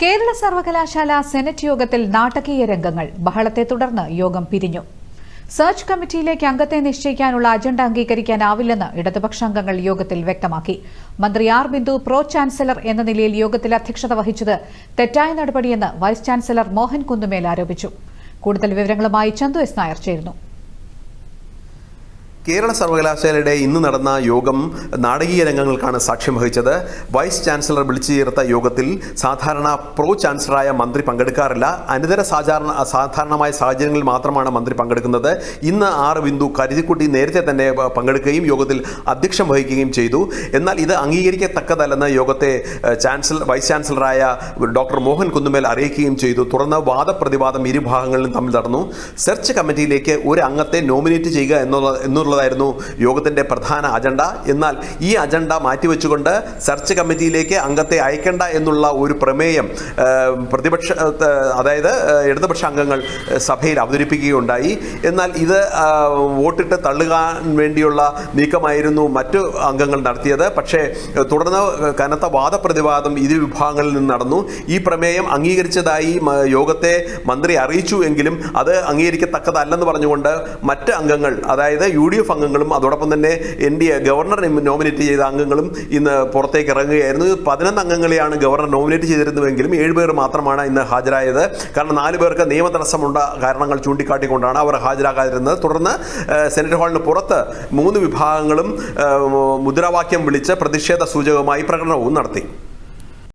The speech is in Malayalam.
കേരള സർവകലാശാല സെനറ്റ് യോഗത്തിൽ നാടകീയ രംഗങ്ങൾ. ബഹളത്തെ തുടർന്ന് യോഗം പിരിഞ്ഞു. സെർച്ച് കമ്മിറ്റിയിലേക്ക് അംഗത്തെ നിശ്ചയിക്കാനുള്ള അജണ്ട അംഗീകരിക്കാനാവില്ലെന്ന് ഇടതുപക്ഷ അംഗങ്ങൾ യോഗത്തിൽ വ്യക്തമാക്കി. മന്ത്രി ആർ. ബിന്ദു പ്രോ ചാൻസലർ എന്ന നിലയിൽ യോഗത്തിൽ അധ്യക്ഷത വഹിച്ചത് തെറ്റായ നടപടിയെന്ന് വൈസ് ചാൻസലർ മോഹൻ കുന്നുമേൽ ആരോപിച്ചു. കൂടുതൽ വിവരങ്ങളുമായി ചന്തു എസ് നായർ ചേരുന്നു. കേരള സർവകലാശാലയുടെ ഇന്ന് നടന്ന യോഗം നാടകീയ രംഗങ്ങൾക്കാണ് സാക്ഷ്യം വഹിച്ചത്. വൈസ് ചാൻസലർ വിളിച്ചു ചേർത്ത യോഗത്തിൽ സാധാരണ പ്രോ ചാൻസലറായ മന്ത്രി പങ്കെടുക്കാറില്ല. അനിതര സാധാരണ സാധാരണമായ സാഹചര്യങ്ങളിൽ മാത്രമാണ് മന്ത്രി പങ്കെടുക്കുന്നത്. ഇന്ന് ആർ ബിന്ദു കരുതിക്കുട്ടി നേരത്തെ തന്നെ പങ്കെടുക്കുകയും യോഗത്തിൽ അധ്യക്ഷം വഹിക്കുകയും ചെയ്തു. എന്നാൽ ഇത് അംഗീകരിക്കത്തക്കതല്ലെന്ന് യോഗത്തെ ചാൻസലർ വൈസ് ചാൻസലറായ ഡോക്ടർ മോഹൻ കുന്നുമേൽ അറിയിക്കുകയും ചെയ്തു. തുടർന്ന് വാദപ്രതിവാദം ഇരുഭാഗങ്ങളിലും തമ്മിൽ നടന്നു. സെർച്ച് കമ്മിറ്റിയിലേക്ക് ഒരു അംഗത്തെ നോമിനേറ്റ് ചെയ്യുക എന്നുള്ള എന്നുള്ളതായിരുന്നു യോഗത്തിന്റെ പ്രധാന അജണ്ട. എന്നാൽ ഈ അജണ്ട മാറ്റിവെച്ചുകൊണ്ട് സെർച്ച് കമ്മിറ്റിയിലേക്ക് അംഗത്തെ അയക്കേണ്ട എന്നുള്ള ഒരു പ്രമേയം പ്രതിപക്ഷ അതായത് ഇടതുപക്ഷ അംഗങ്ങൾ സഭയിൽ അവതരിപ്പിക്കുകയുണ്ടായി. എന്നാൽ ഇത് വോട്ടിട്ട് തള്ളുകാൻ വേണ്ടിയുള്ള നീക്കമായിരുന്നു മറ്റു അംഗങ്ങൾ നടത്തിയത്. പക്ഷേ തുടർന്ന് കനത്ത വാദപ്രതിവാദം ഇരു വിഭാഗങ്ങളിൽ നിന്ന് നടന്നു. ഈ പ്രമേയം അംഗീകരിച്ചതായി യോഗത്തെ മന്ത്രി അറിയിച്ചു എങ്കിലും അത് അംഗീകരിക്കത്തക്കതല്ലെന്ന് പറഞ്ഞുകൊണ്ട് മറ്റ് അംഗങ്ങൾ അതായത് യു ഡി എഫ് അംഗങ്ങളും അതോടൊപ്പം തന്നെ N D A governor nominate ചെയ്ത അംഗങ്ങളും ഇന്ന് പുറത്തേക്ക് ഇറങ്ങുകയായിരുന്നു. പതിനൊന്ന് അംഗങ്ങളെയാണ് ഗവർണർ നോമിനേറ്റ് ചെയ്തിരുന്നുവെങ്കിലും ഏഴുപേർ മാത്രമാണ് ഇന്ന് ഹാജരായത്. കാരണം നാല് പേർക്ക് നിയമ തടസ്സമുണ്ട കാരണങ്ങൾ ചൂണ്ടിക്കാട്ടിക്കൊണ്ടാണ് അവർ ഹാജരാകാതിരുന്നത്. തുടർന്ന് സെനറ്റ് ഹാളിന് പുറത്ത് മൂന്ന് വിഭാഗങ്ങളും മുദ്രാവാക്യം വിളിച്ച് പ്രതിഷേധ സൂചകമായി പ്രകടനവും നടത്തി.